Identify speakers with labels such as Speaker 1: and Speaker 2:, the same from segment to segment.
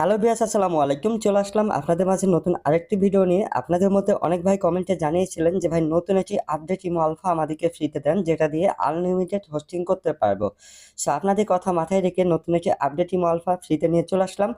Speaker 1: Hello বিয়াস আসসালামু আলাইকুম। চলে আসলাম আপনাদের মাঝে নতুন আরেকটি ভিডিও নিয়ে। আপনাদের মধ্যে অনেক ভাই কমেন্টে জানিয়েছিলেন যে, ভাই, নতুন একটি আপডেট ইমো আলফা আমাদেরকে ফ্রিতে দেন, যেটা দিয়ে আনলিমিটেড হোস্টিং করতে পারব। সো আপনাদের কথা মাথায় রেখে নতুন একটি আপডেট ইমো আলফা ফ্রিতে নিয়ে চলে আসলাম।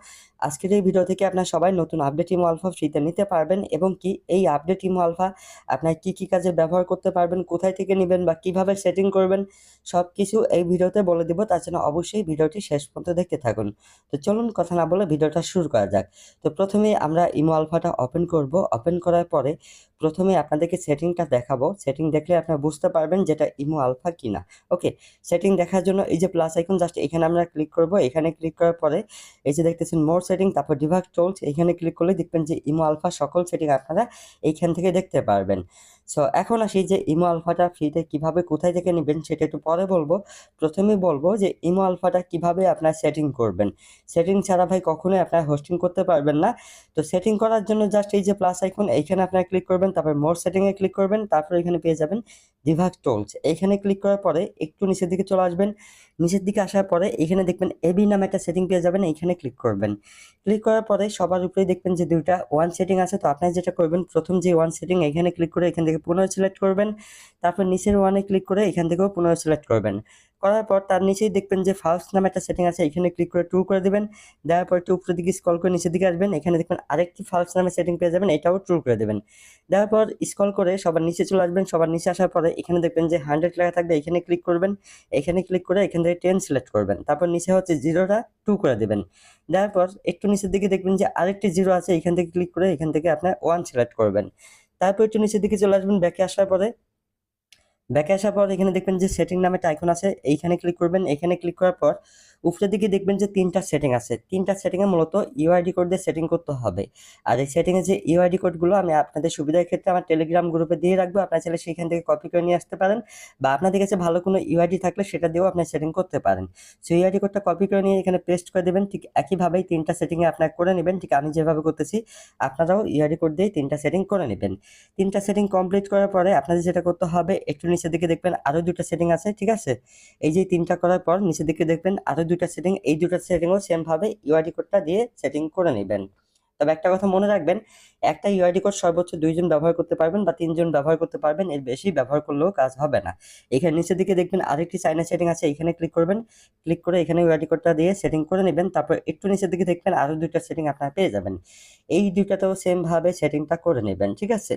Speaker 1: আজকের এই ভিডিও থেকে আপনার সবাই নতুন আপডেট ইমো আলফা ফ্রিতে নিতে পারবেন এবং কি এই আপডেট ইমো আলফা আপনার কি কি কাজে ব্যবহার করতে পারবেন, কোথায় থেকে নেবেন বা কীভাবে সেটিং করবেন সব কিছু এই ভিডিওতে বলে দিব। তার জন্য অবশ্যই ভিডিওটি শেষ পর্যন্ত দেখতে থাকুন। তো চলুন কথা না বলে ভিডিওটা শুরু করা যাক। তো প্রথমে আমরা ইমো আলফাটা ওপেন করব। ওপেন করার পরে প্রথমে আপনাদেরকে সেটিংটা দেখাবো। সেটিং দেখলে আপনারা বুঝতে পারবেন যেটা ইমো আলফা কিনা। ওকে সেটিং দেখার জন্য এই যে প্লাস আইকন জাস্ট এখানে আমরা ক্লিক করব। এখানে ক্লিক করার পরে এই যে দেখতেছেন মোর সেটিং তারপর ডিভাগ টোলস এইখানে ক্লিক করলে দেখবেন যে ইমো আলফা সকল সেটিং আপনারা এইখান থেকে দেখতে পারবেন। সো এখন আসি যে ইমো আলফাটা ফ্রিতে কীভাবে কোথায় থেকে নেবেন সেটা একটু পরে বলব। প্রথমে বলব যে ইমো আলফাটা কীভাবে আপনার সেটিং করবেন। সেটিং ছাড়া ভাই কখনোই আপনার হোস্টিং করতে পারবেন না। তো সেটিং করার জন্য জাস্ট এই যে প্লাস আইকন এইখানে আপনার ক্লিক করবেন, তারপর মোর সেটিংয়ে ক্লিক করবেন, তারপর এখানে পেয়ে যাবেন ডিভাগ টোলস এইখানে ক্লিক করার পরে একটু নিচের দিকে চলে আসবেন। নিচের দিকে আসার পরে এখানে দেখবেন এবি নামে একটা সেটিং পেয়ে যাবেন, এইখানে ক্লিক করবেন। ক্লিক করার পরে সবার উপরেই দেখবেন যে দুইটা ওয়ান সেটিং আছে। তো আপনার যেটা করবেন, প্রথম যে ওয়ান সেটিং এখানে ক্লিক করে এখান থেকে পুনরায় সিলেক্ট করবেন, তারপর নিচের ওয়ানে ক্লিক করে এখান থেকেও পুনরায় সিলেক্ট করবেন। করার পর তার নিচেই দেখবেন যে ফার্স্ট নামে একটা সেটিং আছে, এখানে ক্লিক করে টু করে দেবেন। দেওয়ার পর একটু উপরের দিকে স্কল করে নিচের দিকে আসবেন, এখানে দেখবেন আরেকটি ফার্স্ট নামে সেটিং পেয়ে যাবেন, এটাও ট্রু করে দেবেন। দেওয়ার পর স্কল করে সবার নিচে চলে আসবেন, সবার নিচে আসার পরে এখানে দেখবেন যে হান্ড্রেড লেখা থাকবে, এখানে ক্লিক করবেন, এখানে ক্লিক করে এখান থেকে টেন সিলেক্ট করবেন। তারপর নিচে হচ্ছে জিরোটা টু করে দেবেন। দেওয়ার পর একটু নিচের দিকে দেখবেন যে আরেকটি জিরো আছে, এখান থেকে ক্লিক করে এখান থেকে আপনার ওয়ান সিলেক্ট করবেন। তারপর একটু নিচের দিকে চলে আসবেন ব্যাকে আসার পরে। ব্যাকে আসার পর এখানে দেখবেন যে সেটিং নামে একটা আইকন আছে, এইখানে ক্লিক করবেন। এখানে ক্লিক করার পর উপরের দিকে দেখবেন যে তিনটা সেটিং আছে। তিনটা সেটিংয়ে মূলত ইউআইডি কোড দিয়ে সেটিং করতে হবে। আর এই সেটিংয়ে যে ইউআইডি কোডগুলো আমি আপনাদের সুবিধার ক্ষেত্রে আমার টেলিগ্রাম গ্রুপে দিয়ে রাখব। আপনারা চাইলে সেখান থেকে কপি করে নিয়ে আসতে পারেন বা আপনাদের কাছে ভালো কোনো ইউআইডি থাকলে সেটা দিয়েও আপনি সেটিং করতে পারেন। সেই ইউআইডি কোডটা কপি করে নিয়ে এখানে পেস্ট করে দেবেন। ঠিক একইভাবেই তিনটা সেটিংয়ে আপনার করে নেবেন। ঠিক আমি যেভাবে করতেছি, আপনারাও ইউআইডি কোড দিয়ে তিনটা সেটিং করে নেবেন। তিনটা সেটিং কমপ্লিট করার পরে আপনাদের যেটা করতে হবে, একটু নিচের দিকে দেখবেন আরও দুটো সেটিং আছে, ঠিক আছে? এই যে তিনটা করার পর নিচের দিকে দেখবেন আরও দুটো সেটিং এই দুটো সেটিংও সেমভাবে ইউআইডি কোডটা দিয়ে সেটিং করে নেবেন। তবে একটা কথা মনে রাখবেন, একটা ইউআইডি কোড সর্বোচ্চ দুইজন ব্যবহার করতে পারবেন বা তিনজন ব্যবহার করতে পারবেন, এর বেশি ব্যবহার করলেও কাজ হবে না। এখানে নিচের দিকে দেখবেন আরেকটি সাইনের সেটিং আছে, এখানে ক্লিক করবেন। ক্লিক করে এখানে ইউআইডি কোডটা দিয়ে সেটিং করে নেবেন, তারপর একটু নিচের দিকে দেখবেন আরও দুইটা সেটিং আপনারা পেয়ে যাবেন। এই দুইটাতেও সেমভাবে সেটিংটা করে নেবেন, ঠিক আছে?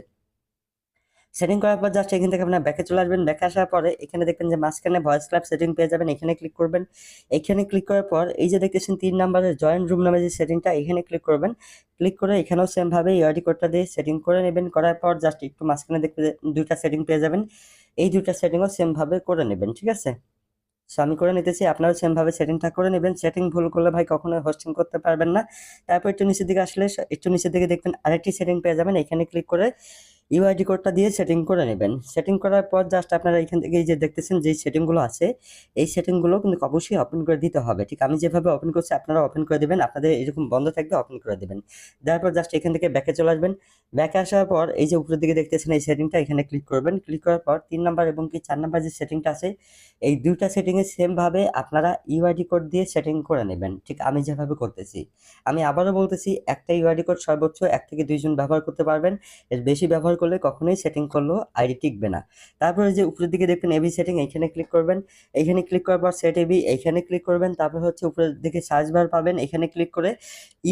Speaker 1: সেটিং করার পর জাস্ট এখান থেকে আপনার ব্যাকে চলে আসবেন। ব্যাকে আসার পরে এখানে দেখবেন যে মাঝখানে ভয়েস ক্লাব সেটিং পেয়ে যাবেন। এখানে ক্লিক করবেন। এখানে ক্লিক করার পর এই যে দেখতেছেন তিন নম্বরের জয়েন্ট রুম নামে যে সেটিংটা এখানে ক্লিক করবেন। ক্লিক করে এখানেও সেমভাবে ইয়ারডি কোডটা দিয়ে সেটিং করে নেবেন। করার পর জাস্ট একটু মাঝখানে দেখতে দুইটা সেটিং পেয়ে যাবেন। এই দুইটা সেটিংও সেমভাবে করে নেবেন, ঠিক আছে? সো আমি করে নিতেছি। আপনারাও সেমভাবে সেটিংটা করে নেবেন। সেটিং ভুল করলে ভাই কখনোই হোস্টিং করতে পারবেন না। তারপর একটু নিচের দিকে আসলে একটু নিচের দিকে দেখবেন আরেকটি সেটিং পেয়ে যাবেন। এখানে ক্লিক করে ইউআইডি কোডটা দিয়ে সেটিং করে নেবেন। সেটিং করার পর জাস্ট আপনারা এখান থেকে যে দেখতেছেন যেই সেটিংগুলো আছে, এই সেটিংগুলো কিন্তু অবশ্যই ওপেন করে দিতে হবে। ঠিক, আমি যেভাবে ওপেন করছি আপনারা ওপেন করে দেবেন, আপনাদের এরকম বন্ধ থাকবে ওপেন করে দেবেন। দেওয়ার পর জাস্ট এখান থেকে ব্যাকে চলে আসবেন। ব্যাকে আসার পর এই যে উপরের দিকে দেখতেছেন এই সেটিংটা এখানে ক্লিক করবেন। ক্লিক করার পর তিন নাম্বার এবং কি চার নাম্বার যে সেটিংটা আছে, এই দুইটা সেটিংয়ে সেমভাবে আপনারা ইউআইডি কোড দিয়ে সেটিং করে নেবেন। ঠিক, আমি যেভাবে করতেছি। আমি আবারও বলতেছি, একটা ইউআইডি কোড সর্বোচ্চ এক থেকে দুইজন ব্যবহার করতে পারবেন। এর বেশি ব্যবহার করলে কখনোই সেটিং করলেও আইডি টিকবে না। তারপরে যে উপরের দিকে দেখবেন এবি সেটিং এইখানে ক্লিক করবেন। এইখানে ক্লিক করার পর সেট এবি এইখানে ক্লিক করবেন। তারপর হচ্ছে উপরের দিকে সার্চ বার পাবেন। এখানে ক্লিক করে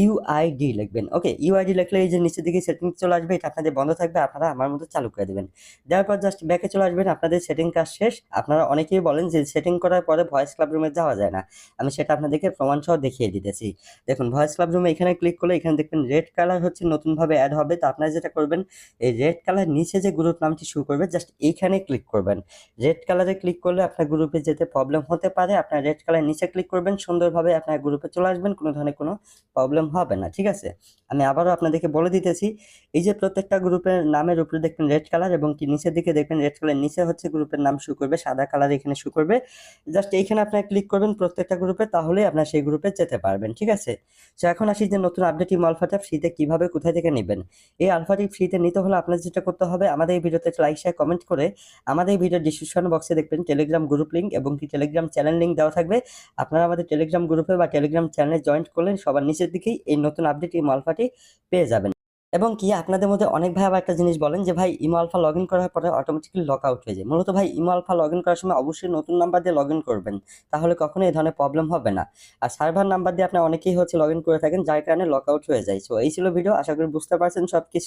Speaker 1: ইউআইডি লিখবেন। ওকে ইউআইডি লিখলে এই যে নিচের দিকে সেটিং চলে আসবে, এটা আপনাদের বন্ধ থাকবে। আপনারা আমার মতো চালু করে দেবেন। দেওয়ার পর জাস্ট ব্যাকে চলে আসবেন। আপনাদের সেটিং কাজ শেষ। আপনারা অনেকেই বলেন যে সেটিং করার পরে ভয়েস ক্লাব রুমে যাওয়া যায় না। আমি সেটা আপনাদেরকে প্রমাণসহ দেখিয়ে দিতেছি। দেখুন ভয়েস ক্লাব রুমে এখানে ক্লিক করলে এখানে দেখবেন রেড কালার হচ্ছে নতুনভাবে অ্যাড হবে। তো আপনারা যেটা করবেন, এই রেড কালার নিচে যে গ্রুপ নামটি শুরু করবে জাস্ট এইখানে ক্লিক করবেন। রেড কালারে ক্লিক করলে আপনার গ্রুপে যেতে প্রবলেম হতে পারে। আপনার রেড কালার নিচে ক্লিক করবেন, সুন্দরভাবে আপনার গ্রুপে চলে আসবেন, কোনো ধরনের কোনো প্রবলেম হবে না, ঠিক আছে? আমি আবারও আপনাদেরকে বলে দিতেছি, এই যে প্রত্যেকটা গ্রুপের নামের উপরে দেখবেন রেড কালার এবং কি নিচের দিকে দেখবেন রেড কালার নিচে হচ্ছে গ্রুপের নাম শুরু করবে, সাদা কালার এখানে শুরু করবে। জাস্ট এইখানে আপনার ক্লিক করবেন প্রত্যেকটা গ্রুপে তাহলে আপনার সেই গ্রুপে যেতে পারবেন, ঠিক আছে? তো এখন আসি যে নতুন আপডেট আলফাটা ফ্রিতে কীভাবে কোথায় থেকে নেবেন? এই আলফাটি ফ্রিতে নিতে হলে আপনার যেটা করতে হবে, আমাদের এই ভিডিওতে লাইক শেয়ার কমেন্ট করে আমাদের এই ভিডিওর ডিসক্রিপশন বক্সে দেখবেন টেলিগ্রাম গ্রুপ লিঙ্ক এবং কি টেলিগ্রাম চ্যানেল লিঙ্ক দেওয়া থাকবে। আপনারা আমাদের টেলিগ্রাম গ্রুপে বা টেলিগ্রাম চ্যানেলে জয়েন করলেন সবার নিচের দিকেই এই নতুন আপডেট ইমো আলফাটি পেয়ে যাবেন। এবং কি আপনাদের মধ্যে অনেক ভাই আবার একটা জিনিস বলেন যে, ভাই, ইমো আলফা লগ ইন করার পরে অটোমেটিক্যালি লক আউট হয়ে যায়। মূলত ভাই, ইমো আলফা লগ ইন করার সময় অবশ্যই নতুন নাম্বার দিয়ে লগ ইন করবেন, তাহলে কখনো এই ধরনের প্রবলেম হবে না। আর সার্ভার নাম্বার দিয়ে আপনি অনেকেই হচ্ছে লগ ইন করে থাকেন, যার কারণে লক আউট হয়ে যায়। সো এই ছিল ভিডিও আশা করি বুঝতে পারছেন সব কিছু